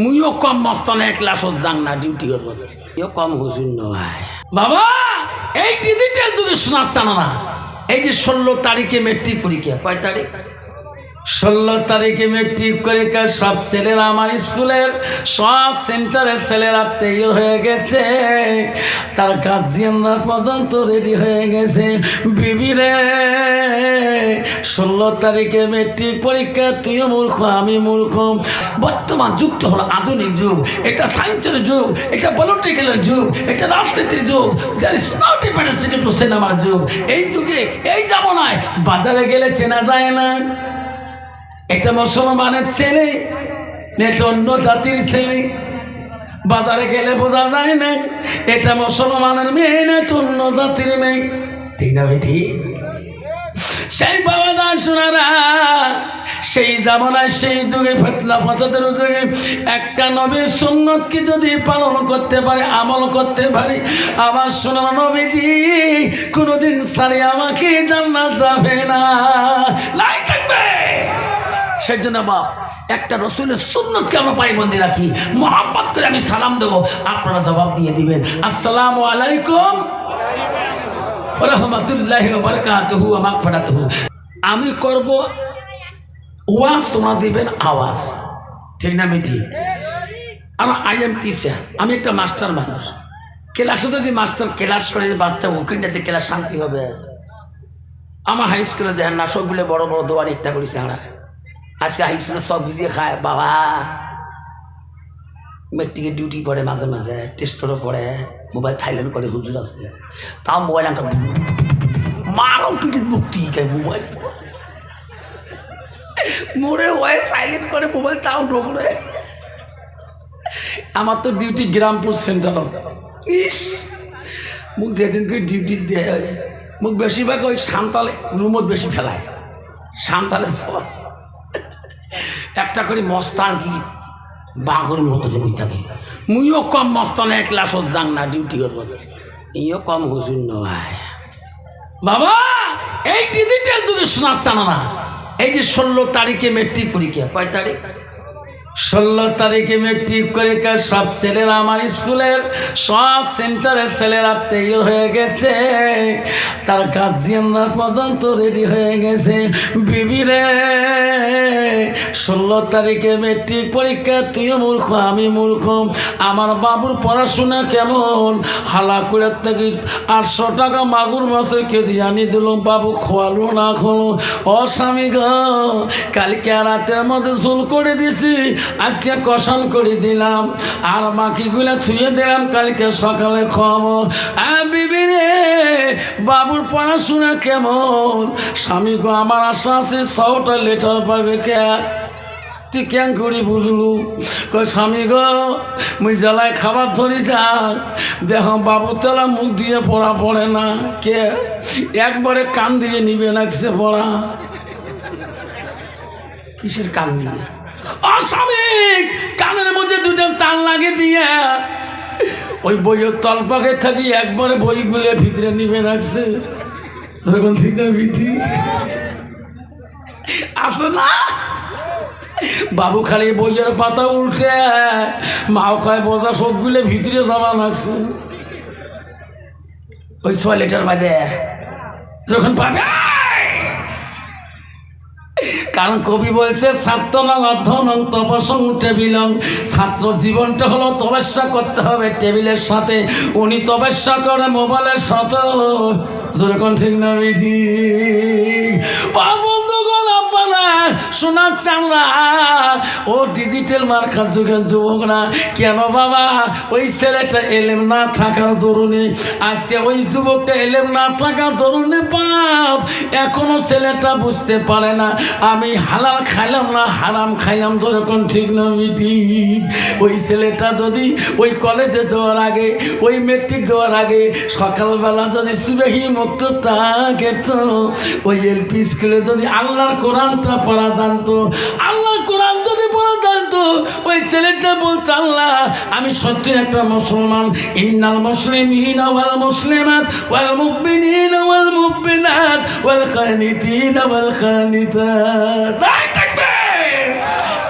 মুইও কম মস্তানে এক ক্লাসত যাং না, ডিউটি করব ইও কম হুজুর নয় বাবা, এই ডিজিটাল দুধে চান না। এই যে ষোলো তারিখে মেট্রিক পরীক্ষা, কয় তারিখ? ষোলো তারিখে মেট্রিক পরীক্ষা সব ছেলেরা আমার স্কুলের, সব সেন্টারের ছেলেরা তৈরি হয়ে গেছে। তার গার্জিয়ানরা পর্যন্ত রেডি হয়ে গেছে। বিবিরে ষোলো তারিখে মেট্রিক পরীক্ষা, তুইও মূর্খ, আমি মূর্খ। বর্তমান যুগটা হলো আধুনিক যুগ। এটা সায়েন্সের যুগ, এটা পলিটিক্যালের যুগ, এটা রাজনীতির যুগ। There is not dependency to সিনেমার যুগ। এই যুগে, এই জামানায় বাজারে গেলে চেনা যায় না। এটা মুসলমানের ছেলে এটা অন্য জাতির ছেলে। বাজারে গেলে বোঝা যায় না এটা মুসলমানের মেয়ে, না অন্য জাতির মেয়ে। ঠিক না ঠিক? সেই বাবা যায় শোনারা, সেই জামানায় সেই যুগে ফেতলা ফাসাদের যুগে একটা নবীর সুন্নতকে যদি পালন করতে পারে, আমল করতে পারে, আমার শোনার নবীজি কোনোদিন সারি আমাকে জান্নাত যাবে না। লাই থাকবে। সেই জন্য বাপ একটা রসুলের সুন্নতকে আমরা পাইবন্দি রাখি। মোহাম্মদ করে আমি সালাম দেবো। আপনারা জবাব দিয়ে দিবেন। আসসালামু আলাইকুম। রহমতুল্লাহ বরকাতহু আমাক ফেরাতহু আমি করব ওয়াজ, তোমরা দিবেন আওয়াজ। ঠিক না মিঠি? আমার আই এম টিচার, আমি একটা মাস্টার মানুষ। ক্লাসে যদি মাস্টার ক্লাস করে বাচ্চা উকিলটাতে ক্লাস শান্তি হবে। আমার হাই স্কুলে দেখেন না, সবগুলো বড় বড় দোয়ার একটা করেছে আমরা আজকে হাই স্কুলে সব বুঝিয়ে খায়, বাবা। মেট্রিকে ডিউটি পড়ে মাঝে মাঝে টেস্টরও পড়ে মোবাইল থাইল্যান্ড করে হুজুর আছে। তাও মোবাইল আমাকে মারও পিঠিত মুক্তি গায় মোবাইল মোড়ে ওয়াই সাইলেন্ট করে মোবাইল তাও ঢোকরে আমার তো ডিউটি গ্রামপুর সেন্টার ইস, মুখ যেদিন করে ডিউটি দেয়? মুখ বেশিরভাগ ওই সান্তালে রুমত বেশি ফেলায়। সান্তালে সব। একটা করে মস্তান কি? বাঘর মতো বই থাকে। মুইও কম মস্তানে ক্লাসত যাং না ডিউটি করব। ইও কম হুজুর নয়। বাবা, এই ডিজিটাল যুগে শোনার জানো না? এই যে ষোলো তারিখে মেট্রিক পরীক্ষা। কয় তারিখ? ষোলো তারিখে মেট্রিক পরীক্ষা, সব ছেলেরা আমার স্কুলের, সব সেন্টারের ছেলেরা তৈরি হয়ে গেছে। তার গার্জিয়ানরা পর্যন্ত রেডি হয়ে গেছে। বিবিরে ষোলো তারিখে মেট্রিক পরীক্ষা, তুইও মূর্খ, আমি মূর্খ। আমার বাবুর পড়াশোনা কেমন? হালা করে থেকে আটশো টাকা মাগুর মাছের কেজি আমি দিলাম, বাবু খোয়ালো না খোলো। ও স্বামী গো, কালকে রাতের মধ্যে ঝোল করে দিছি, আজকে কষান করে দিলাম। আর বাকিগুলো ছুঁয়ে দিলাম, কালকে সকালে খাব বিবি রে বাবুর পড়াশোনা কেমন? স্বামী গো, আমার আশা আছে ছটা লেটার পাবে কে? তুই কেন করি বুঝলু? কই স্বামী গো, মুই জ্বালায় খাবার ধরি যাক দেখ বাবু তেলা মুখ দিয়ে পড়া পড়ে না। কে? একবারে কান দিয়ে নিবে লাগছে পড়া? কিসের কান দিয়ে? অস্বামিক কানের মধ্যে দুটো তাল লাগে দিয়ে। ওই বইয়ের তলপাকে থাকি একবারে বইগুলো ভিতরে নিবে রাখছে তখন ঠিক না আসে না। বাবু খালি বইয়ের পাতা উল্টে, মাও খায় বোঝা সবগুলো ভিতরে জমা লাগছে। ওই ছয় লিটার পাবে। যখন পাবে কারণ কবি বলছে ছাত্র অধ্যয়ন তপসং টেবিলং। ছাত্র জীবনটা হলো তপস্যা করতে হবে টেবিলের সাথে। উনি তপস্যা করে মোবাইলের সাথে। ঠিক না শোনার চাংরা ও ডিজিটাল মার্কার যুগের যুবকরা, কেন বাবা? ওই ছেলেটা এলেম না থাকার দরুনে, আজকে ওই যুবকটা এলেম না থাকার দরুনে বাপ, এখনও ছেলেটা বুঝতে পারে না, আমি হালাল খাইলাম না হারাম খাইলাম তো এরকম ঠিক না মিটি ওই ছেলেটা যদি ওই কলেজে যাওয়ার আগে, ওই মেট্রিক দেওয়ার আগে, সকালবেলা যদি সুবেহি মুক্তটা খেত ওই এলপি স্কুলে যদি আল্লাহর কোরআনটা পড়া জানতো। আল্লাহ কোরআন যদি পড়া জানতো, ওই ছেলেটা বলতো, আল্লাহ, আমি সত্যি একটা মুসলমান। ইন্নাল মুসলিমিন ওয়াল মুসলিমাত ওয়াল মুমিনিন ওয়াল মুমিনাত ওয়াল খানিত ওয়াল খানিত তাই থাকবে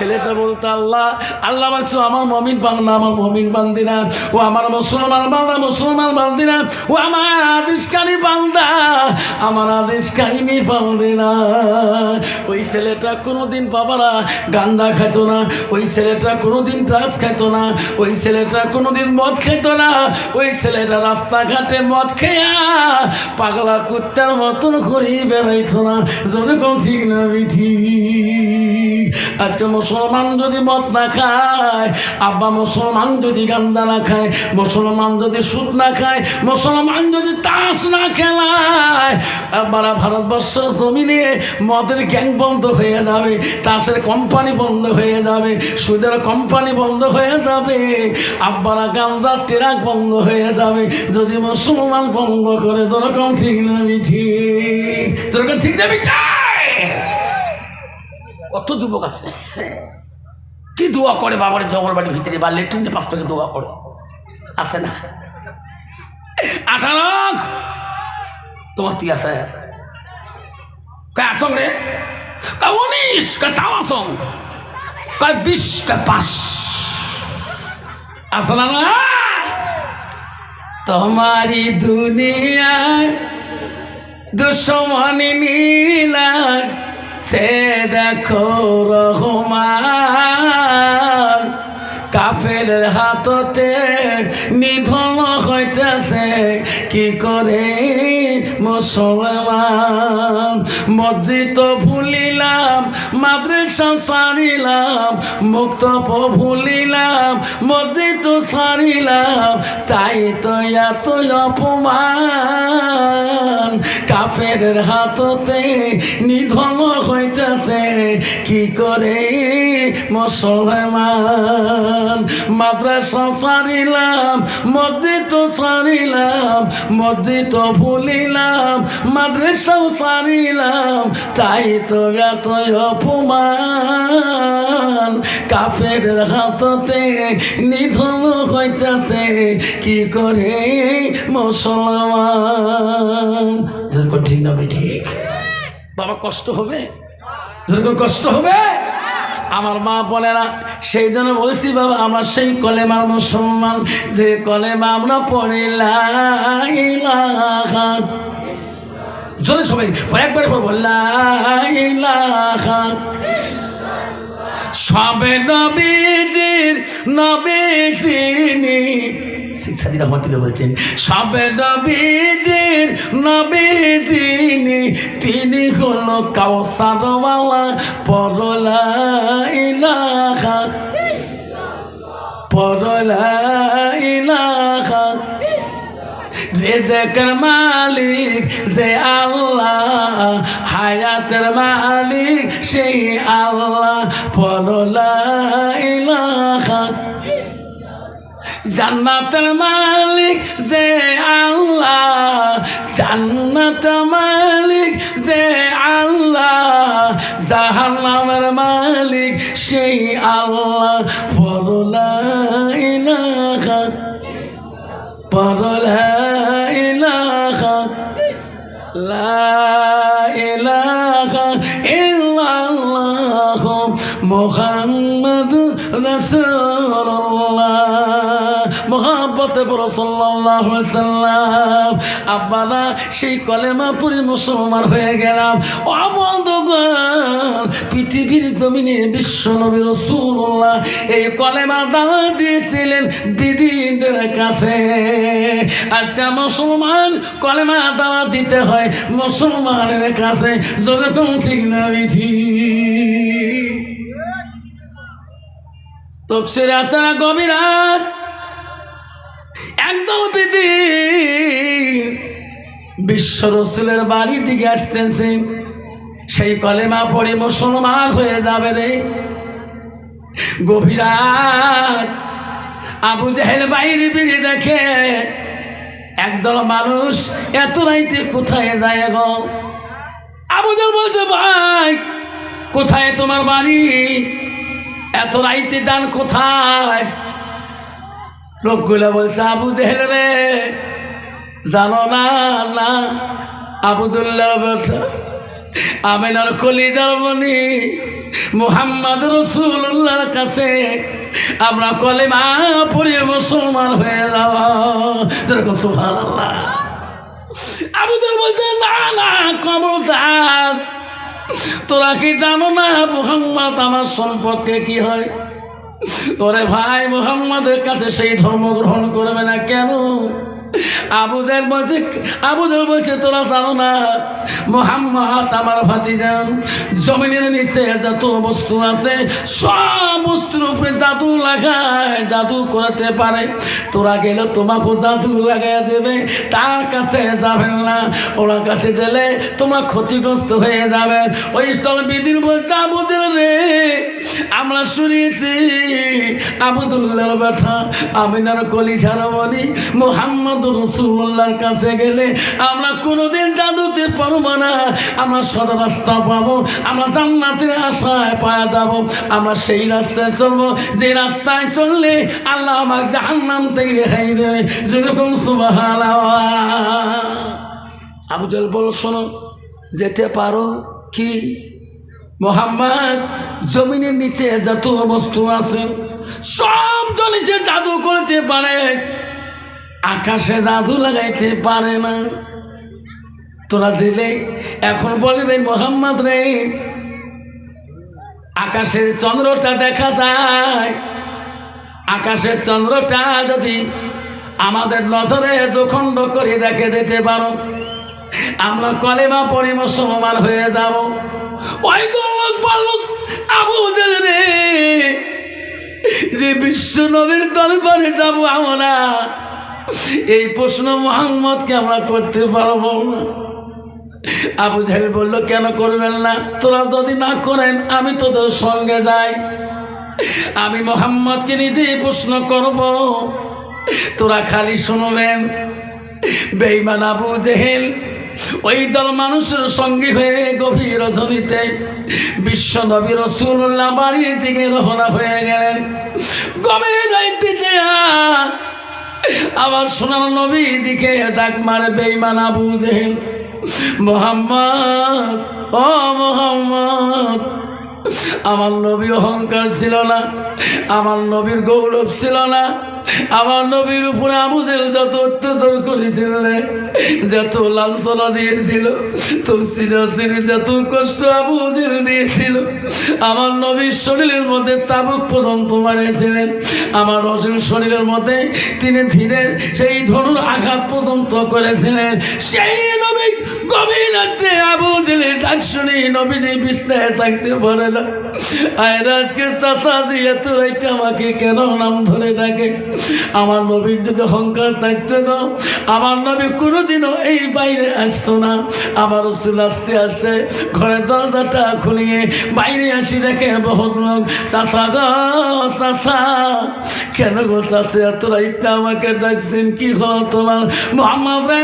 ছেলেটা বলতো, আল্লাহ আল্লাহ বলছো আমার মমিন বাংলা আমার মমিন বান্দিনা ও আমার মুসলমান বাংলা মুসলমান বান্দিনা ও আমার আদেশকারী বান্দা, আমার আদেশকারিনী বান্দিনা ওই ছেলেটা কোনোদিন বাবারা গান্দা খেত না, ওই ছেলেটা কোনোদিন ড্রাগস খেত না, ওই ছেলেটা কোনোদিন মদ খেত না। ওই ছেলেটা রাস্তাঘাটে মদ খেয়া পাগলা কুত্তার মতন করেই বেড়াইতো না। যেরকম ঠিক না বিঠি। আজকে মুসলমান যদি মদ না খায়, আব্বা মুসলমান যদি গান্দা না খায়, মুসলমান যদি সুদ না খায়, মুসলমান যদি তাস না খেলায়, আব্বারা ভারতবর্ষের জমিনে মদের গ্যাং বন্ধ হয়ে যাবে, তাসের কোম্পানি বন্ধ হয়ে যাবে, সুদের কোম্পানি বন্ধ হয়ে যাবে, আব্বারা গান্দার ট্রাক বন্ধ হয়ে যাবে, যদি মুসলমান বন্ধ করে যেরকম ঠিক না বিঠি যেরকম ঠিক না বিঠাই কত যুবক আছে? কি দোয়া করে বাবার জঙ্গলবাড়ির ভিতরে? বা লেট্রিনের পাশ থেকে দোয়া করে। আছে না? আঠারো তোমার কি আছে? কয় আসং রে? কয় উনিশ, কয় তাও আসং। বিশ, কয় পাঁচ। আছে না তোমারি দুনিয়ায় দুশ্মনী সে দেখো রহমান কাফের হাততে নিধন হইতেছে। কি করে মুসলমান? মসজিদ ভুলিলাম, মাদ্রাসা সারিলাম মুক্ত ভুলিলাম, মসজিদ সারিলাম তাই তো এত অপমান। কাফের হাততে নিধন হইতেছে। কি করে মুসলমান? মাদ্রাসা সারিলাম মসজিদ সারিলাম মসজিদ ভুলিলাম, মাদ্রাসাও সারিলাম তাই তো এত অপমান। কাফের হাততে নিধন হইতেছে, কি করে মুসলমান? যেরকম ঠিক না ঠিক? বাবা, কষ্ট হবে? যেরকম কষ্ট হবে? আমার মা বলে না সেই জন্য বলছি বাবা, আমরা সেই কলেমা মুসলমান, যে কলেমা আমরা পড়ি, লা ইলাহা। জোরে সবাই পড়ব সবে নবীজির নবী রহমতুল্লাহ বলছেন, সবে নবীজির নবী তিনি হলো কাউসারওয়ালা পরলা ইলাহা পরলা ইলাহা রেজেকের মালিক যে আল্লাহ, হায়াতের মালিক সেই আল্লাহ পরলা ইলাহা জান্নাতের মালিক যে আল্লাহ, জান্নাতের মালিক যে আল্লাহ, জাহান্নামের মালিক সেই আল্লাহ। পরলা ইলাহা পরলা ইলাহা, লা আব্বারা, সেই কলেমা মুসলমান হয়ে গেলাম। অবন্ধগণ পৃথিবীর জমিনে বিশ্ব নবী রসুল্লাহ এই কলেমা দাওয়া দিয়েছিলেন কাছে। আজকে মুসলমান কলেমা দাওয়া দিতে হয় মুসলমানের কাছে। যেরকম ঠিক না বিধি তফসির আচারা গভীরাত একদম বিধি বিশ্ব রসুলের বাড়ি দিকে আসতেছে। সেই কলেমা পড়ে মুসলমান হয়ে যাবে রে। গভীরাত আবু জাহেল বাইরে বেরিয়ে দেখে, একদল মানুষ এত রাইতে কোথায় যায় গো? আবু জাহেল বলছে, ভাই, কোথায় তোমার বাড়ি? এত রাইতে দান কোথায়? লোকগুলো বলছে, আবু জেহেল রে, জানো না না, আবুদুল্লাহ আমিনার কলিজার মনি মুহাম্মদ রসুল্লাহর কাছে আমরা কলেমা পড়ে মুসলমান হয়ে যাওয়া যেরকম সুহান আল্লাহ আবুদের বলতে না না কবরদার তোরা কি জানো না মুহাম্মদ আমার সম্পর্কে কি হয়? ওরে ভাই মোহাম্মদের কাছে সেই ধর্ম গ্রহণ করবে না কেন? আবুদের বলছে আবুদের বলছে, তোরা জানো না, মোহাম্মদ আমার ভাতিজান জমিনের নিচে যত বস্তু আছে, সব বস্তুর উপরে জাদু লাগায়, জাদু করতে পারে। তোরা গেলে তোমাকে জাদু লাগাই দেবে, তার কাছে যাবেন না। ওনার কাছে গেলে তোমরা ক্ষতিগ্রস্ত হয়ে যাবে। ওই স্থল বিদিন বলছে আবুদের রে, আমরা শুনেছি আবুদুল্লাহর ব্যথা, আমিনার কলি ঝাড়ামণি মোহাম্মদ কাছে গেলে আমরা কোনোদিন জাদুতে পারব না। আমরা সদা রাস্তা পাবো, আমরা আশায় আমরা সেই রাস্তায় চলবো। যে রাস্তায় চললে আল্লাহ আমার জাহান্নাম থেকে রেখাই দেবে। যেরকম আবুজল বল শোনো, যেতে পারো কি? মোহাম্মদ, জমিনের নিচে যত বস্তু আছে, সব নিচে জাদু করতে পারে। আকাশে জাদু লাগাইতে পারে না। তোরা দিলে এখন বলবেন মোহাম্মদ রে, আকাশের চন্দ্রটা দেখা যায়। আকাশের চন্দ্রটা যদি আমাদের নজরে দুখণ্ড করে দেখে দিতে পারো, আমরা কলেমা পড়ি মুসলমান হয়ে যাব। ওই লোক বালক আবুদের রে, যে বিশ্ব নবীর দরবারে যাব আমরা। এই প্রশ্ন মোহাম্মদকে আমরা করতে পারব না। আবু জাহেল বলল, কেন করবেন না? তোরা যদি না করেন, আমি তোদের সঙ্গে যাই। আমি মোহাম্মদকে নিজেই প্রশ্ন করব। তোরা খালি শুনবেন বেইমান আবু জেহেল ওই দল মানুষের সঙ্গী হয়ে গভীর রজনীতে বিশ্ব নবী রসুল্লাহ বাড়ির দিকে রহনা হয়ে গেলেন। গভীর রাইতে আবার সোনার নবী দিকে ডাক মারে বেইমান আবু জেহেল। মোহাম্মদ ও মোহাম্মদ আমার নবী অহংকার ছিল না, আমার নবীর গৌরব ছিল না, আমার নবীর উপরে আবুজেল যত অত্যাচার করেছিল, যত লাঞ্ছনা দিয়েছিল, তফসিল যত কষ্ট আবুজেল দিয়েছিল, আমার নবীর শরীরের মধ্যে চাবুক পর্যন্ত মারিয়েছিলেন আমার রসুল শরীরের মধ্যে তিনি ধীরে সেই ধনুর আঘাত পর্যন্ত করেছিলেন, সেই নবী গভীর রাত্রে আবু জেলে ডাক শুনি নবীজি বিছনায় থাকতে পারে না। আয় আজকে চাষা দিয়ে তো রাইতে আমাকে কেন নাম ধরে ডাকে? আমার নবীর যদি অহংকার থাকতো গো, আমার নবী কোনোদিনও এই বাইরে আসতো না। আমার রসুল আস্তে আস্তে ঘরের দরজাটা খুলিয়ে বাইরে আসি দেখে বহুত লোক চাষা গো চাষা কেন গো চাষা এত রাইতে আমাকে ডাকছেন, কি হলো তোমার? মোহাম্মদ রে,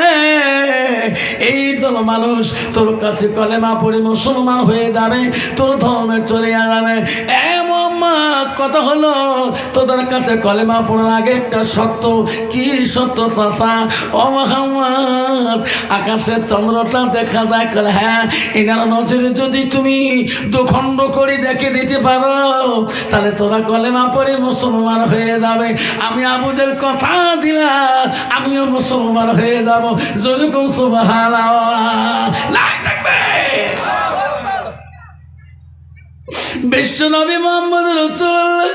এই দল মানুষ তোর কাছে কলেমা পড়ে মুসলমান হয়ে যাবে তোর ধর্মে চলে যাবে মোহাম্মদ কথা হলো, তোদের কাছে কলেমা পড়ার আগে একটা সত্য। কি সত্য চাষা ও মোহাম্মদ আকাশের চন্দ্রটা দেখা যায়, কলে হ্যাঁ এনার নজরে যদি তুমি দুখণ্ড করে দেখে দিতে পারো, তাহলে তোরা কলেমা পড়ে মুসলমান হয়ে যাবে। আমি আবুদের কথা দিলাম আমিও মুসলমান হয়ে যাব। যেরকম সুবাহ বিশ্ব নবী মোহাম্মদ রসুল্লাহ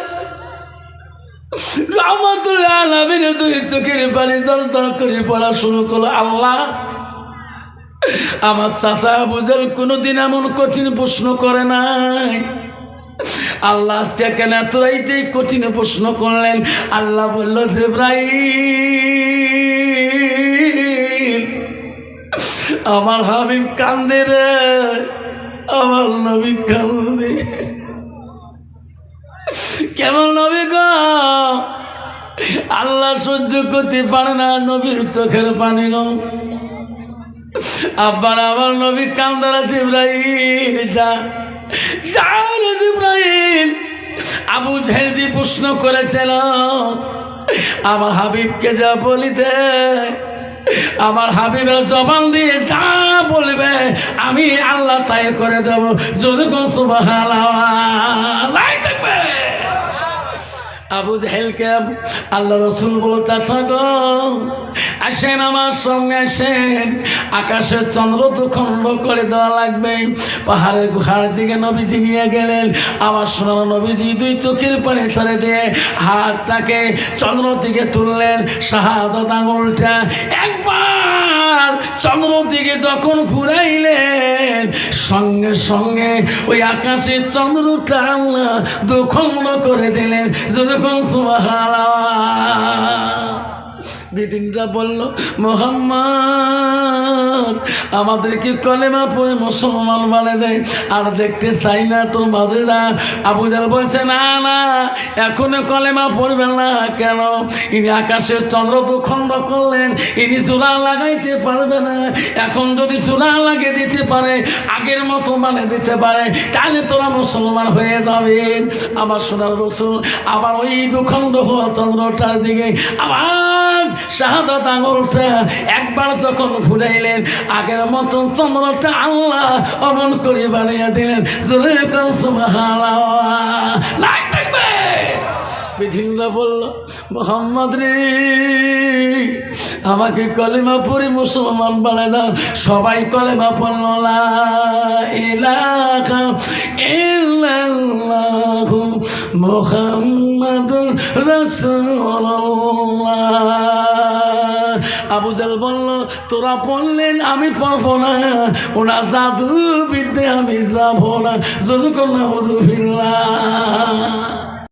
রহমতুল্লাহ আলমিন দুই চোখের পানি দর দর করে পড়া শুরু করল। আল্লাহ, আমার চাচা বুঝল কোনোদিন এমন কঠিন প্রশ্ন করে নাই। আল্লাহ আজকে কেন এত রাইতে কঠিন প্রশ্ন করলেন? আল্লাহ বলল জেব্রাহিম আমার হাবিব কান্দে রে। আমার নবী কান্দে। কেমন নবী গো? আল্লাহ সহ্য করতে পারে না নবীর চোখের পানি গো। আব্বার আমার নবী কান্দারা জিব্রাহিম যা আবু জেলজি প্রশ্ন করেছিল, আমার হাবিবকে যা বলিতে আমার হাবিবের জবান দিয়ে যা বলবে, আমি আল্লাহ তাই করে দেব। যদি কোন থাকবে। আবু জাহেলকে আল্লাহ রসুল বলো চাচা গো আসেন, আমার সঙ্গে আসেন। আকাশের চন্দ্র তো খণ্ড করে দেওয়া লাগবে। পাহাড়ের গুহার দিকে নবীজি নিয়ে গেলেন। আমার সোনার নবীজি দুই চোখের পানি ছেড়ে দিয়ে হাতটাকে চন্দ্র দিকে তুললেন। শাহাদত আঙুলটা একবার চন্দ্র দিকে যখন ঘুরাইলেন, সঙ্গে সঙ্গে ওই আকাশের চন্দ্রটা দুখণ্ড করে দিলেন। যেরকম সুবহানাল্লাহ। বিদিনটা বলল, মোহাম্মদ, আমাদেরকে কলেমা পড়ে মুসলমান বানে দেয় আর দেখতে চাই না তোর মাঝে যা আবু জাল বলছে, না না, এখনও কলেমা পড়বে না। কেন? ইনি আকাশের চন্দ্র তো খণ্ড করলেন। ইনি চূড়া লাগাইতে পারবে না। এখন যদি চূড়া লাগিয়ে দিতে পারে, আগের মতো মানে দিতে পারে, তাহলে তোরা মুসলমান হয়ে যাবেন আমার সোনার রসুল, আবার ওই দুখণ্ড হওয়া চন্দ্রটার দিকে আবার শাহাদত আঙুলটা একবার যখন ঘুরাইলেন, আগের চন্দ্রটা আল্লাহ অমন করে বানিয়ে দিলেন। বলল, মোহাম্মদ রে, আমাকে কলেমা পড়ে মুসলমান বানায় দাও। সবাই কলেমা পড়ল ইল্লাল্লাহু মুহাম্মাদুর রাসূলুল্লাহ। আবু জাল বলল, তোরা পড়লেন আমি পড়ব না, ওনার জাদু বিদ্যে আমি যাব না যদি কোনো হুজুফিল্লা